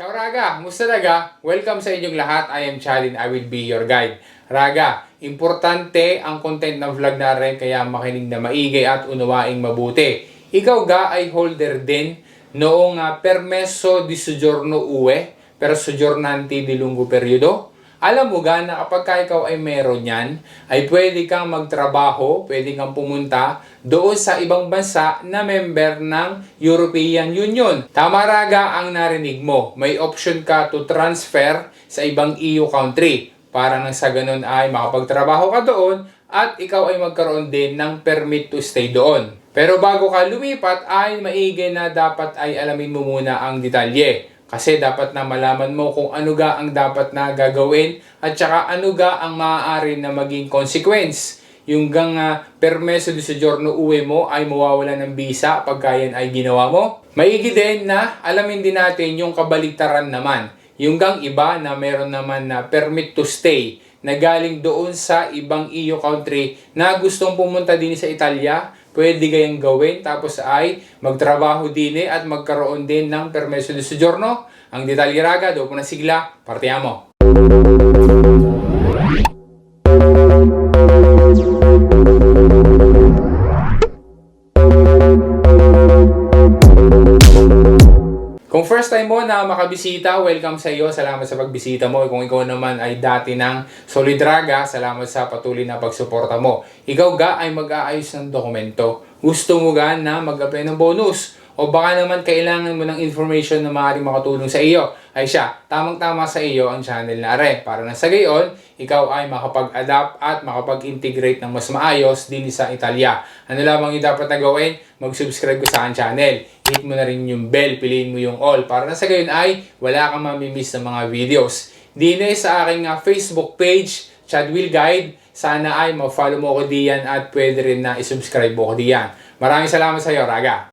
Ciao Raga! Musta Raga? Welcome sa inyong lahat. I am Chalin. I will be your guide. Raga, importante ang content ng vlog na rin kaya makinig na maigay at unawaing mabuti. Ikaw ga ay holder din noong uh, permeso di soggiorno UE per soggiornanti di lungo periodo? Alam mo ga na kapag ka ikaw ay meron yan, ay pwede kang magtrabaho, pwede kang pumunta doon sa ibang bansa na member ng European Union. Tama raga ang narinig mo. May option ka to transfer sa ibang EU country para nang sa ganun ay makapagtrabaho ka doon at ikaw ay magkaroon din ng permit to stay doon. Pero bago ka lumipat ay maigi na dapat ay alamin mo muna ang detalye. Kasi dapat na malaman mo kung ano ga ang dapat na gagawin at saka ano ga ang maaari na maging consequence. Yung gang uh, permeso di soggiorno uwi mo ay mawawala ng visa pagka yan ay ginawa mo. Maigi din na alamin din natin yung kabaliktaran naman. Yung gang iba na meron naman na permit to stay na galing doon sa ibang EU country na gustong pumunta din sa Italia, pwede kayang gawin tapos ay magtrabaho din eh at magkaroon din ng permeso de soggiorno. Ang detalye raga, doon po na sigla, partiamo. First time mo na makabisita, welcome sa iyo. Salamat sa pagbisita mo. Kung ikaw naman ay dati ng Solid Raga, salamat sa patuloy na pagsuporta mo. Ikaw ga ay mag-aayos ng dokumento. Gusto mo ga na mag-apply ng bonus? O baka naman kailangan mo ng information na maaaring makatulong sa iyo. Ay siya, tamang-tama sa iyo ang channel na are. Para na sa gayon, ikaw ay makapag-adapt at makapag-integrate ng mas maayos din sa Italia. Ano lamang yung dapat na gawin? Mag-subscribe ko sa aking channel. Hit mo na rin yung bell, piliin mo yung all. Para na sa gayon ay wala kang mamimiss ng mga videos. Dine sa aking uh, Facebook page, Chad Will Guide. Sana ay ma-follow mo ko diyan at pwede rin na isubscribe mo ko diyan. Maraming salamat sa iyo, Raga.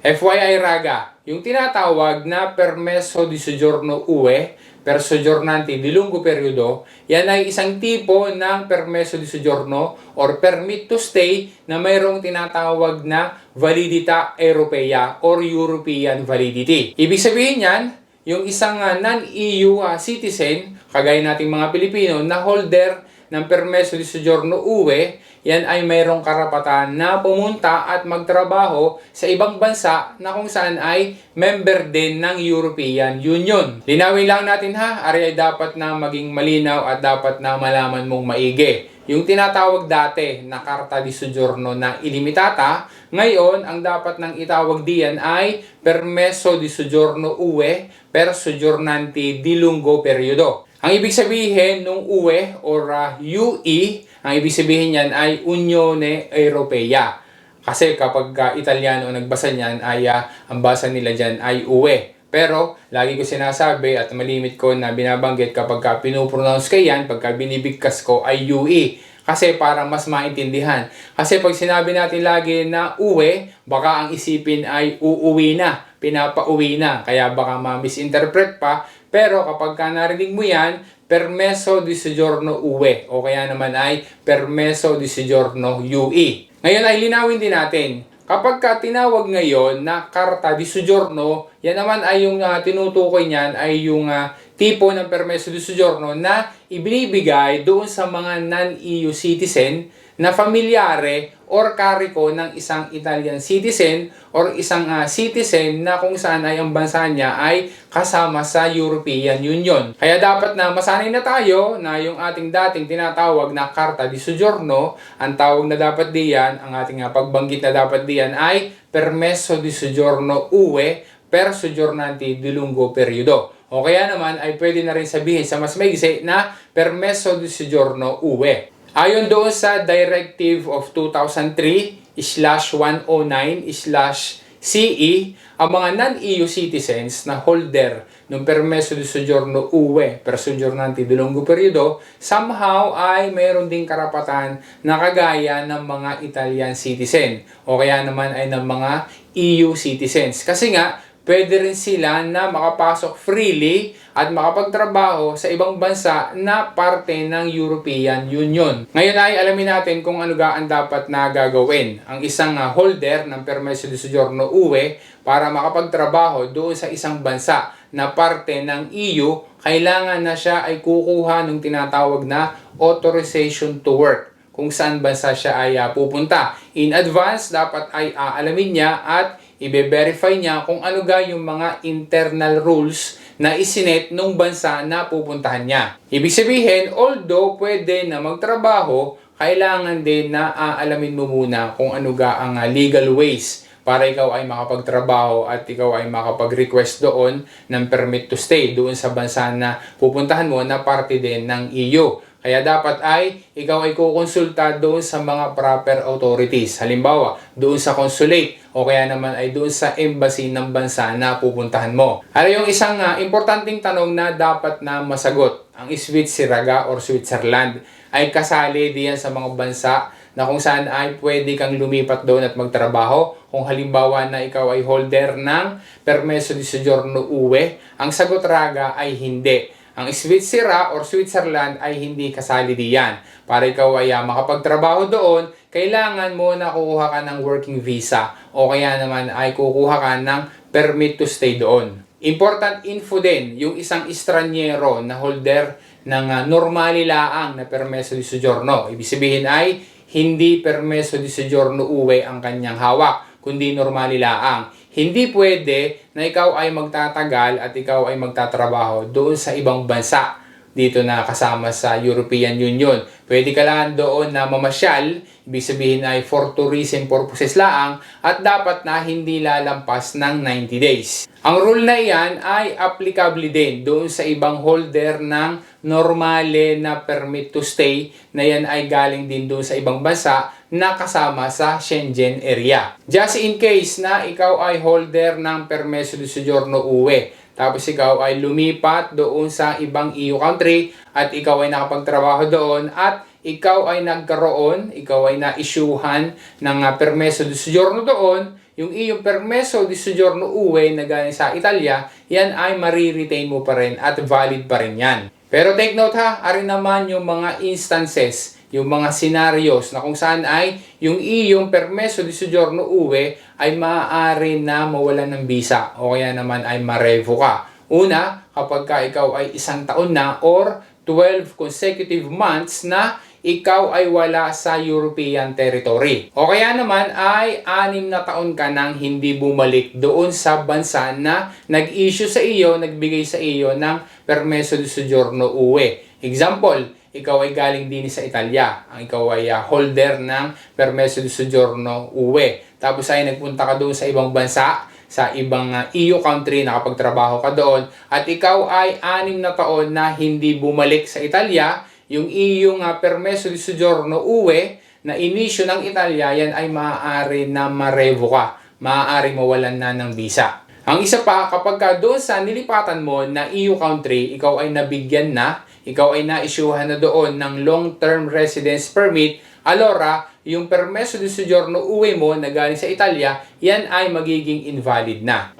FYI Raga, yung tinatawag na permeso di soggiorno UE per soggiornanti di lungo periodo, yan ay isang tipo ng permeso di soggiorno or permit to stay na mayroong tinatawag na validita europea or European validity. Ibig sabihin yan, yung isang uh, non-EU uh, citizen, kagaya nating mga Pilipino, na holder ng permeso di soggiorno UE, yan ay mayroong karapatan na pumunta at magtrabaho sa ibang bansa na kung saan ay member din ng European Union. Linawin lang natin ha, ari ay dapat na maging malinaw at dapat na malaman mong maigi. Yung tinatawag dati na Karta di Soggiorno na ilimitata, ngayon ang dapat nang itawag diyan ay Permeso di Soggiorno UE per Soggiornanti di Lungo Periodo. Ang ibig sabihin nung UE or uh, UE, ang ibig sabihin niyan ay Unione Europea. Kasi kapag uh, Italiano nagbasa niyan ay uh, ang basa nila diyan ay UE. Pero lagi ko sinasabi at malimit ko na binabanggit kapag ka pinopronounce ko yan, pagka binibigkas ko ay UE. Kasi para mas maintindihan. Kasi pag sinabi natin lagi na uwi, baka ang isipin ay uuwi na, pinapauwi na. Kaya baka ma-misinterpret pa. Pero kapag ka narinig mo yan, permeso di soggiorno UE o kaya naman ay permeso di soggiorno UE. Ngayon ay linawin din natin. Kapag ka tinawag ngayon na karta di soggiorno, yan naman ay yung uh, tinutukoy niyan ay yung uh, tipo ng permeso di soggiorno na ibinibigay doon sa mga non-EU citizen na familyare or kariko ng isang Italian citizen or isang uh, citizen na kung saan ay ang bansa niya ay kasama sa European Union. Kaya dapat na masanay na tayo na yung ating dating tinatawag na Carta di Soggiorno, ang tawag na dapat diyan, ang ating uh, pagbanggit na dapat diyan ay Permesso di Soggiorno UE per soggiornanti di lungo periodo. O kaya naman ay pwede na rin sabihin sa mas maigsi na Permesso di Soggiorno UE. Ayon doon sa Directive of 2003-109-CE, ang mga non-EU citizens na holder ng permeso di soggiorno UE per soggiornanti di lungo periodo, somehow ay mayroon ding karapatan na kagaya ng mga Italian citizen o kaya naman ay ng mga EU citizens. Kasi nga, pwede rin sila na makapasok freely at makapagtrabaho sa ibang bansa na parte ng European Union. Ngayon ay alamin natin kung ano gaan dapat na gagawin ang isang ah, holder ng permeso de soggiorno UE para makapagtrabaho doon sa isang bansa na parte ng EU, kailangan na siya ay kukuha ng tinatawag na authorization to work kung saan bansa siya ay ah, pupunta. In advance, dapat ay aalamin niya at i-verify niya kung ano ga yung mga internal rules na isinet nung bansa na pupuntahan niya. Ibig sabihin, although pwede na magtrabaho, kailangan din na aalamin mo muna kung ano ga ang ah, legal ways para ikaw ay makapagtrabaho at ikaw ay makapag-request doon ng permit to stay doon sa bansa na pupuntahan mo na parte din ng EU. Kaya dapat ay ikaw ay kukonsulta doon sa mga proper authorities. Halimbawa, doon sa consulate o kaya naman ay doon sa embassy ng bansa na pupuntahan mo. Ano yung isang uh, importanteng tanong na dapat na masagot? Ang Switzerraga or Switzerland ay kasali diyan sa mga bansa na kung saan ay pwede kang lumipat doon at magtrabaho. Kung halimbawa na ikaw ay holder ng permeso di soggiorno UE, ang sagot raga ay hindi. Ang Switzerland or Switzerland ay hindi kasali diyan. Para ikaw ay uh, makapagtrabaho doon, kailangan mo na kukuha ka ng working visa o kaya naman ay kukuha ka ng permit to stay doon. Important info din, yung isang estranyero na holder ng uh, normali laang na permeso di soggiorno. Ibig sabihin ay hindi permeso di soggiorno UE ang kanyang hawak, kundi normali laang hindi pwede na ikaw ay magtatagal at ikaw ay magtatrabaho doon sa ibang bansa dito na kasama sa European Union. Pwede ka lang doon na mamasyal, ibig sabihin ay for tourism purposes laang at dapat na hindi lalampas ng 90 days. Ang rule na iyan ay applicable din doon sa ibang holder ng normale na permit to stay na yan ay galing din doon sa ibang bansa na kasama sa Shenzhen area. Just in case na ikaw ay holder ng permeso de soggiorno UE, tapos ikaw ay lumipat doon sa ibang EU country at ikaw ay nakapagtrabaho doon at ikaw ay nagkaroon, ikaw ay na-issuehan ng uh, permeso de soggiorno doon, yung iyong permeso di soggiorno UE na galing sa Italia, yan ay mariretain mo pa rin at valid pa rin yan. Pero take note ha, ari naman yung mga instances, yung mga scenarios na kung saan ay yung iyong permeso di soggiorno UE ay maaari na mawalan ng visa o kaya naman ay marevo ka. Una, kapag ka ikaw ay isang taon na or 12 consecutive months na ikaw ay wala sa European territory. O kaya naman ay anim na taon ka nang hindi bumalik doon sa bansa na nag-issue sa iyo, nagbigay sa iyo ng permeso di soggiorno UE. Example, ikaw ay galing din sa Italia. Ang ikaw ay uh, holder ng permeso di soggiorno UE. Tapos ay nagpunta ka doon sa ibang bansa, sa ibang uh, EU country, nakapagtrabaho ka doon, at ikaw ay anim na taon na hindi bumalik sa Italia, yung iyong uh, permeso di soggiorno UE na inisyo ng Italia, yan ay maaari na marevo ka. Maaari mawalan na ng visa. Ang isa pa, kapag ka doon sa nilipatan mo na EU country, ikaw ay nabigyan na, ikaw ay na-issuehan na doon ng long-term residence permit, alora, yung permeso di soggiorno UE mo na galing sa Italia, yan ay magiging invalid na.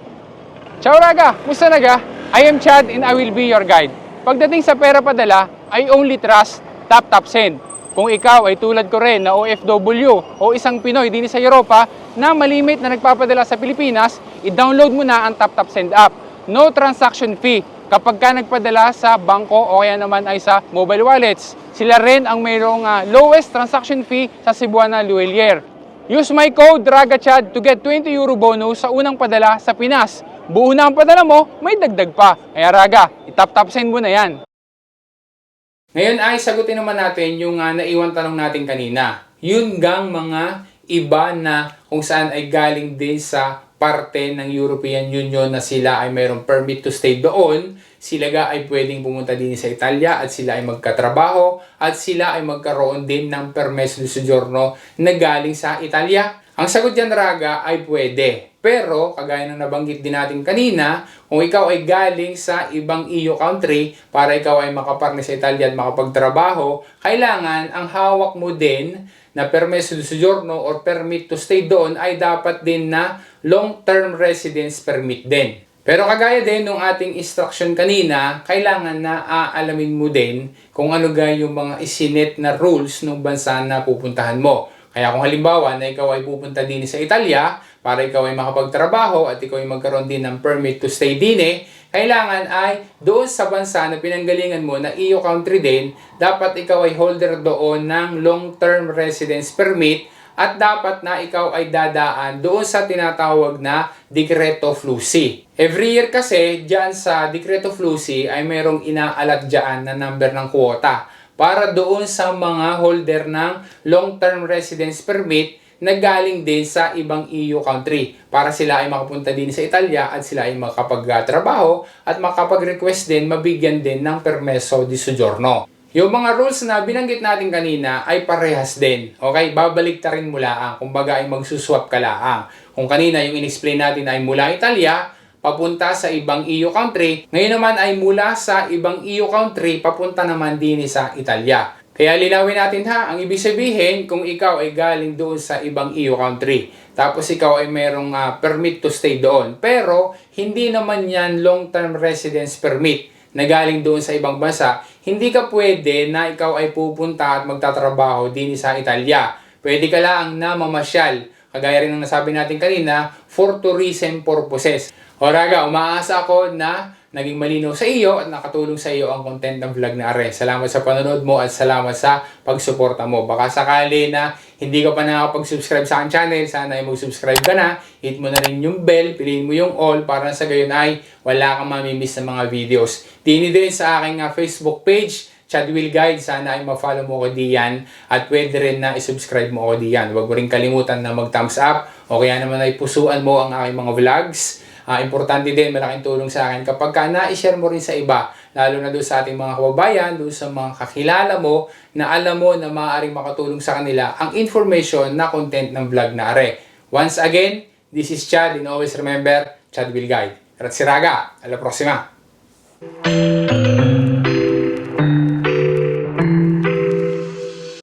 Ciao Raga! Musta naga? I am Chad and I will be your guide. Pagdating sa pera padala, I only trust Tap Tap Send. Kung ikaw ay tulad ko rin na OFW o isang Pinoy din sa Europa na malimit na nagpapadala sa Pilipinas, i-download mo na ang Tap Tap Send app. No transaction fee kapag ka nagpadala sa bangko o kaya naman ay sa mobile wallets. Sila rin ang mayroong uh, lowest transaction fee sa Cebuana Luelier. Use my code RAGACHAD to get 20 euro bonus sa unang padala sa Pinas. Buo na ang padala mo, may dagdag pa. Kaya Raga, itap-tap send mo na yan. Ngayon ay sagutin naman natin yung uh, naiwan tanong natin kanina. Yun gang mga iba na kung saan ay galing din sa parte ng European Union na sila ay mayroong permit to stay doon, sila ga ay pwedeng pumunta din sa Italia at sila ay magkatrabaho at sila ay magkaroon din ng permeso di soggiorno na galing sa Italia. Ang sagot dyan, Raga, ay pwede. Pero, kagaya ng nabanggit din natin kanina, kung ikaw ay galing sa ibang EU country para ikaw ay makaparni sa Italia at makapagtrabaho, kailangan ang hawak mo din na permeso de soggiorno or permit to stay doon ay dapat din na long-term residence permit din. Pero kagaya din nung ating instruction kanina, kailangan na aalamin mo din kung ano ga yung mga isinet na rules ng bansa na pupuntahan mo. Kaya kung halimbawa na ikaw ay pupunta din sa Italia para ikaw ay makapagtrabaho at ikaw ay magkaroon din ng permit to stay din eh, kailangan ay doon sa bansa na pinanggalingan mo na EU country din, dapat ikaw ay holder doon ng long-term residence permit at dapat na ikaw ay dadaan doon sa tinatawag na Decreto Flussi. Every year kasi, dyan sa Decreto Flussi ay mayroong inaalat dyan na number ng kuwota para doon sa mga holder ng long-term residence permit na galing din sa ibang EU country para sila ay makapunta din sa Italia at sila ay makapagtrabaho at makapag-request din mabigyan din ng permeso di soggiorno. Yung mga rules na binanggit natin kanina ay parehas din. Okay? Babalik ta rin mula ang. Kumbaga ay magsuswap ka laang. Kung kanina yung in-explain natin ay mula Italia, papunta sa ibang EU country. Ngayon naman ay mula sa ibang EU country, papunta naman din sa Italia. Kaya linawin natin ha, ang ibig sabihin kung ikaw ay galing doon sa ibang EU country, tapos ikaw ay merong ah, permit to stay doon, pero hindi naman yan long-term residence permit na galing doon sa ibang bansa, hindi ka pwede na ikaw ay pupunta at magtatrabaho din sa Italia. Pwede ka lang na mamasyal, kagaya rin ng nasabi natin kanina, for tourism purposes. O Raga, umaasa ako na naging malinaw sa iyo at nakatulong sa iyo ang content ng vlog na Are. Salamat sa panonood mo at salamat sa pagsuporta mo. Baka sakali na hindi ka pa nakapag-subscribe sa aking channel, sana ay mag-subscribe ka na. Hit mo na rin yung bell, piliin mo yung all para sa gayon ay wala kang mamimiss na mga videos. Tini din sa aking ah, Facebook page, Chad Will Guide. Sana ay ma-follow mo ko diyan at pwede rin na i-subscribe mo ko diyan. Huwag mo rin kalimutan na mag-thumbs up o kaya naman ay pusuan mo ang aking mga vlogs. Ah, importante din, malaking tulong sa akin kapag ka na-share mo rin sa iba, lalo na doon sa ating mga kababayan, doon sa mga kakilala mo, na alam mo na maaaring makatulong sa kanila ang information na content ng vlog na are. Once again, this is Chad and always remember, Chad will guide. Si Raga, alla prossima!